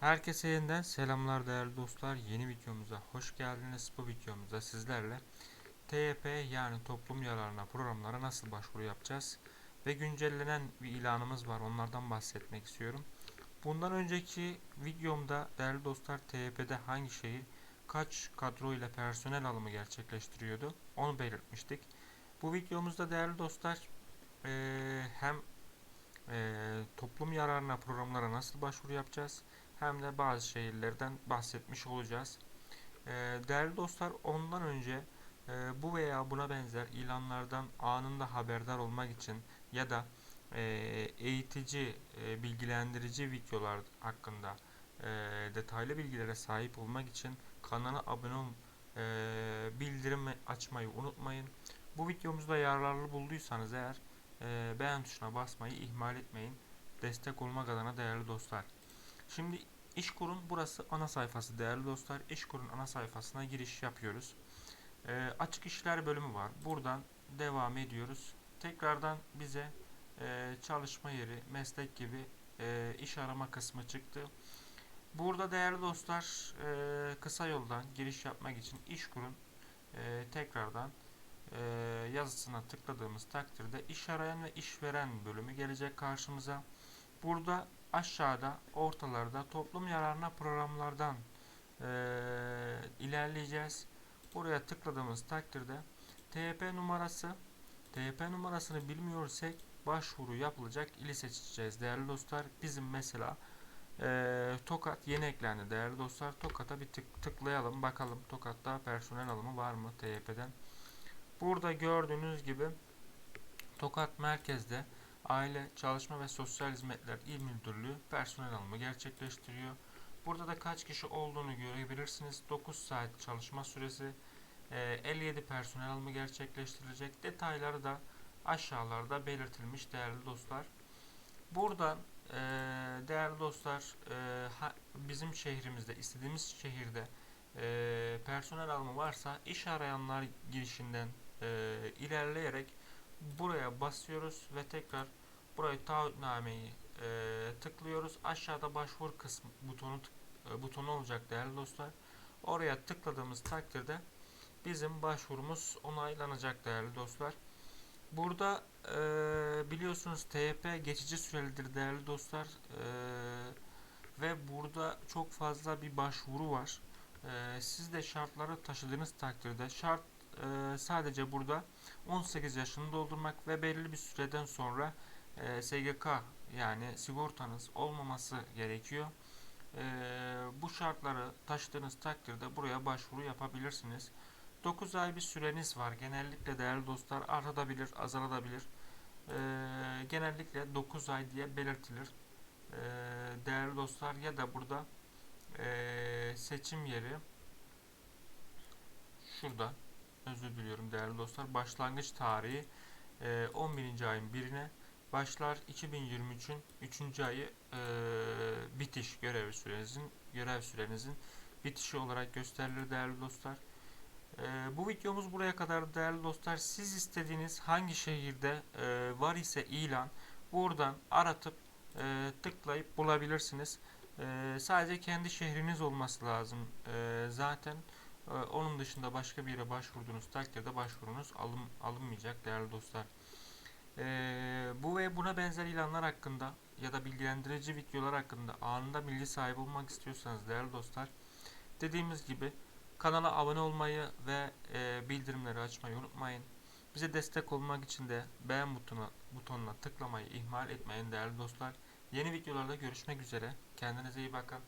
Herkese yeniden selamlar değerli dostlar. Yeni videomuza hoş geldiniz. Bu videomuzda sizlerle TYP yani toplum yararına programlara nasıl başvuru yapacağız ve güncellenen bir ilanımız var. Onlardan bahsetmek istiyorum. Bundan önceki videomda değerli dostlar TYP'de hangi şehir kaç kadro ile personel alımı gerçekleştiriyordu onu belirtmiştik. Bu videomuzda değerli dostlar hem toplum yararına programlara nasıl başvuru yapacağız hem de bazı şehirlerden bahsetmiş olacağız. Ee, değerli dostlar ondan önce e, bu veya buna benzer ilanlardan anında haberdar olmak için ya da e, eğitici, e, bilgilendirici videolar hakkında detaylı bilgilere sahip olmak için kanala abone ol, e, bildirim açmayı unutmayın. Bu videomuzda yararlı bulduysanız eğer beğen tuşuna basmayı ihmal etmeyin. Destek olmak adına değerli dostlar. Şimdi İşkur'un burası ana sayfası değerli dostlar. İşkur'un ana sayfasına giriş yapıyoruz. Ee, açık işler bölümü var. Buradan devam ediyoruz. Tekrardan bize e, çalışma yeri, meslek gibi e, iş arama kısmı çıktı. Burada değerli dostlar e, kısa yoldan giriş yapmak için İşkur'un e, tekrardan e, yazısına tıkladığımız takdirde iş arayan ve işveren bölümü gelecek karşımıza. Burada aşağıda ortalarda toplum yararına programlardan e, ilerleyeceğiz. Buraya tıkladığımız takdirde TP numarası TP numarasını bilmiyorsak başvuru yapılacak ili seçeceğiz değerli dostlar. Bizim mesela e, Tokat yeni eklendi değerli dostlar. Tokat'a bir tık, tıklayalım bakalım Tokat'ta personel alımı var mı TYP'den. Burada gördüğünüz gibi Tokat merkezde Aile, Çalışma ve Sosyal Hizmetler İl Müdürlüğü personel alımı gerçekleştiriyor. Burada da kaç kişi olduğunu görebilirsiniz. 9 saat çalışma süresi, 57 personel alımı gerçekleştirilecek. Detayları da aşağılarda belirtilmiş değerli dostlar. Buradan değerli dostlar bizim şehrimizde, istediğimiz şehirde personel alımı varsa iş arayanlar girişinden ilerleyerek buraya basıyoruz ve tekrar burayı taahhütnameyi e, tıklıyoruz. Aşağıda başvur kısmı butonu e, butonu olacak değerli dostlar. Oraya tıkladığımız takdirde bizim başvurumuz onaylanacak değerli dostlar. Burada e, biliyorsunuz TYP geçici sürelidir değerli dostlar. E, ve burada çok fazla bir başvuru var. E, siz de şartları taşıdığınız takdirde şart e, sadece burada 18 yaşını doldurmak ve belirli bir süreden sonra e, SGK yani sigortanız olmaması gerekiyor. E, bu şartları taşıdığınız takdirde buraya başvuru yapabilirsiniz. 9 ay bir süreniz var. Genellikle değerli dostlar artabilir, azalabilir. E, genellikle 9 ay diye belirtilir. E, değerli dostlar ya da burada e, seçim yeri şurada özür diliyorum değerli dostlar. Başlangıç tarihi e, 11. ayın birine başlar 2023'ün 3. ayı e, bitiş görev sürenizin görev sürenizin bitişi olarak gösterilir değerli dostlar. E, bu videomuz buraya kadar değerli dostlar. Siz istediğiniz hangi şehirde e, var ise ilan buradan aratıp e, tıklayıp bulabilirsiniz. E, sadece kendi şehriniz olması lazım. E, zaten e, onun dışında başka bir yere başvurduğunuz takdirde başvurunuz alın, alınmayacak değerli dostlar. Ee, bu ve buna benzer ilanlar hakkında ya da bilgilendirici videolar hakkında anında bilgi sahibi olmak istiyorsanız değerli dostlar dediğimiz gibi kanala abone olmayı ve e, bildirimleri açmayı unutmayın. Bize destek olmak için de beğen butonu, butonuna tıklamayı ihmal etmeyin değerli dostlar. Yeni videolarda görüşmek üzere. Kendinize iyi bakın.